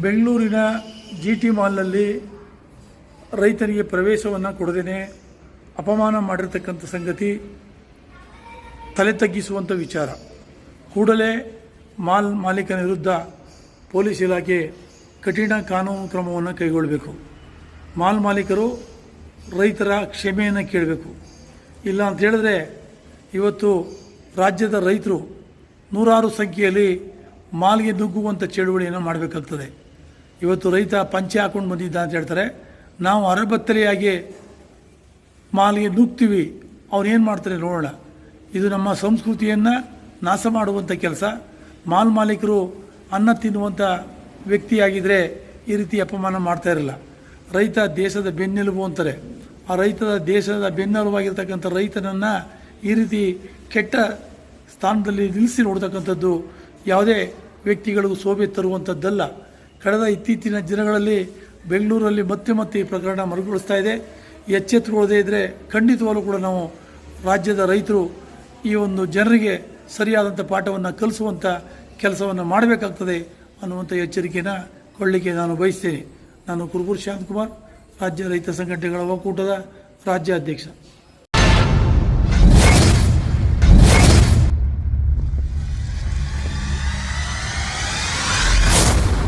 ಬೆಂಗಳೂರಿನ G T ಮಾಲ್ನಲ್ಲಿ ರೈತರಿಗೆ ಪ್ರವೇಶವನ್ನು ಕೊಡದೇನೆ ಅಪಮಾನ ಮಾಡಿರ್ತಕ್ಕಂಥ ಸಂಗತಿ ತಲೆ ತಗ್ಗಿಸುವಂಥ ವಿಚಾರ. ಕೂಡಲೇ ಮಾಲ್ ಮಾಲೀಕನ ವಿರುದ್ಧ ಪೊಲೀಸ್ ಇಲಾಖೆ ಕಠಿಣ ಕಾನೂನು ಕ್ರಮವನ್ನು ಕೈಗೊಳ್ಳಬೇಕು. ಮಾಲ್ ಮಾಲೀಕರು ರೈತರ ಕ್ಷಮೆಯನ್ನು ಕೇಳಬೇಕು. ಇಲ್ಲ ಅಂತ ಹೇಳಿದ್ರೆ ಇವತ್ತು ರಾಜ್ಯದ ರೈತರು ನೂರಾರು ಸಂಖ್ಯೆಯಲ್ಲಿ ಮಾಲ್ಗೆ ನುಗ್ಗುವಂಥ ಚಳುವಳಿಯನ್ನು ಮಾಡಬೇಕಾಗ್ತದೆ. ಇವತ್ತು ರೈತ ಪಂಚೆ ಹಾಕೊಂಡು ಬಂದಿದ್ದ ಅಂತ ಹೇಳ್ತಾರೆ. ನಾವು ಅರಬತ್ತಲೆಯಾಗಿ ಮಾಲಿಗೆ ನುಗ್ತೀವಿ. ಅವ್ರು ಏನು ಮಾಡ್ತಾರೆ ನೋಡೋಣ. ಇದು ನಮ್ಮ ಸಂಸ್ಕೃತಿಯನ್ನು ನಾಶ ಮಾಡುವಂಥ ಕೆಲಸ. ಮಾಲ್ ಮಾಲೀಕರು ಅನ್ನ ತಿನ್ನುವಂಥ ವ್ಯಕ್ತಿಯಾಗಿದ್ದರೆ ಈ ರೀತಿ ಅಪಮಾನ ಮಾಡ್ತಾ ಇರಲ್ಲ. ರೈತ ದೇಶದ ಬೆನ್ನೆಲುಬು ಅಂತಾರೆ. ಆ ರೈತದ ದೇಶದ ಬೆನ್ನೆಲುಬಾಗಿರ್ತಕ್ಕಂಥ ರೈತನನ್ನು ಈ ರೀತಿ ಕೆಟ್ಟ ಸ್ಥಾನದಲ್ಲಿ ನಿಲ್ಲಿಸಿ ನೋಡ್ತಕ್ಕಂಥದ್ದು ಯಾವುದೇ ವ್ಯಕ್ತಿಗಳಿಗೂ ಶೋಭೆ ತರುವಂಥದ್ದಲ್ಲ. ಕಳೆದ ಇತ್ತೀಚಿನ ದಿನಗಳಲ್ಲಿ ಬೆಂಗಳೂರಲ್ಲಿ ಮತ್ತೆ ಮತ್ತೆ ಈ ಪ್ರಕರಣ ಮರುಗೊಳಿಸ್ತಾ ಇದೆ. ಎಚ್ಚೆತ್ತುಕೊಳ್ಳದೇ ಇದ್ದರೆ ಖಂಡಿತವಾಗಲೂ ಕೂಡ ನಾವು ರಾಜ್ಯದ ರೈತರು ಈ ಒಂದು ಜನರಿಗೆ ಸರಿಯಾದಂಥ ಪಾಠವನ್ನು ಕಲಿಸುವಂಥ ಕೆಲಸವನ್ನು ಮಾಡಬೇಕಾಗ್ತದೆ ಅನ್ನುವಂಥ ಎಚ್ಚರಿಕೆಯನ್ನು ಕೊಡಲಿಕ್ಕೆ ನಾನು ಬಯಸ್ತೇನೆ. ನಾನು ಕುರುಬೂರು ಶಾಂತಕುಮಾರ್, ರಾಜ್ಯ ರೈತ ಸಂಘಟನೆಗಳ ಒಕ್ಕೂಟದ ರಾಜ್ಯಾಧ್ಯಕ್ಷ.